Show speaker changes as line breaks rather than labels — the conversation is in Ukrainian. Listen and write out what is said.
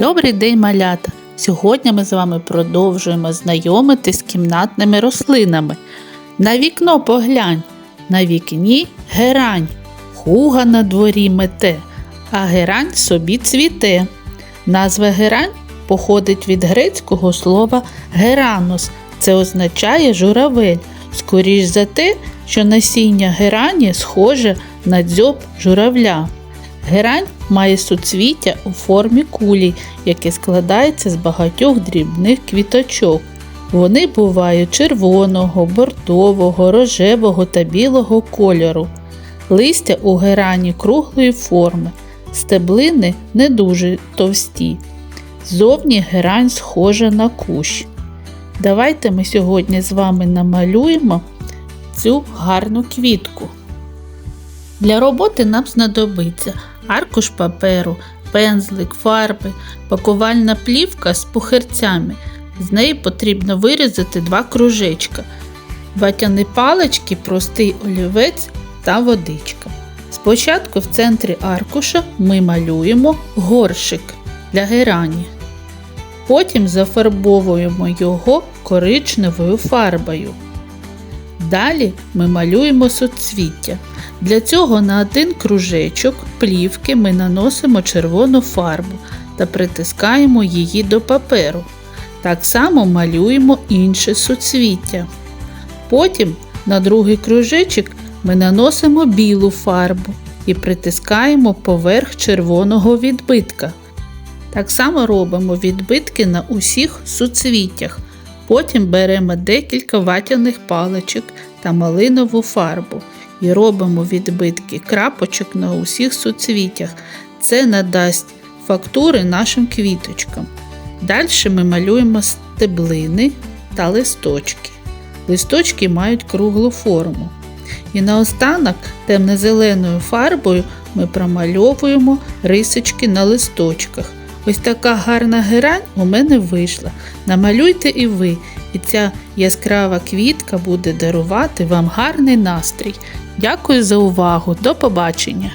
Добрий день, малята! Сьогодні ми з вами продовжуємо знайомитись з кімнатними рослинами. На вікно поглянь, на вікні герань, хуга на дворі мете, а герань собі цвіте. Назва герань походить від грецького слова геранос. Це означає журавель. Скоріш за те, що насіння герані схоже на дзьоб журавля. Герань має суцвіття у формі кулі, яке складається з багатьох дрібних квіточок. Вони бувають червоного, бордового, рожевого та білого кольору. Листя у герані круглої форми, стеблини не дуже товсті. Зовні герань схожа на кущ. Давайте ми сьогодні з вами намалюємо цю гарну квітку. Для роботи нам знадобиться аркуш паперу, пензлик, фарби, пакувальна плівка з пухирцями. З неї потрібно вирізати два кружечка, ватяні палички, простий олівець та водичка. Спочатку в центрі аркуша ми малюємо горшик для герані. Потім зафарбовуємо його коричневою фарбою. Далі ми малюємо соцвіття. Для цього на один кружечок плівки ми наносимо червону фарбу та притискаємо її до паперу. Так само малюємо інше суцвіття. Потім на другий кружечок ми наносимо білу фарбу і притискаємо поверх червоного відбитка. Так само робимо відбитки на усіх суцвіттях. Потім беремо декілька ватяних паличок та малинову фарбу і робимо відбитки крапочок на усіх суцвіттях. Це надасть фактури нашим квіточкам. Далі ми малюємо стеблини та листочки. Листочки мають круглу форму. І наостанок темно-зеленою фарбою ми промальовуємо рисочки на листочках. Ось така гарна герань у мене вийшла. Намалюйте і ви, і ця яскрава квітка буде дарувати вам гарний настрій. Дякую за увагу. До побачення!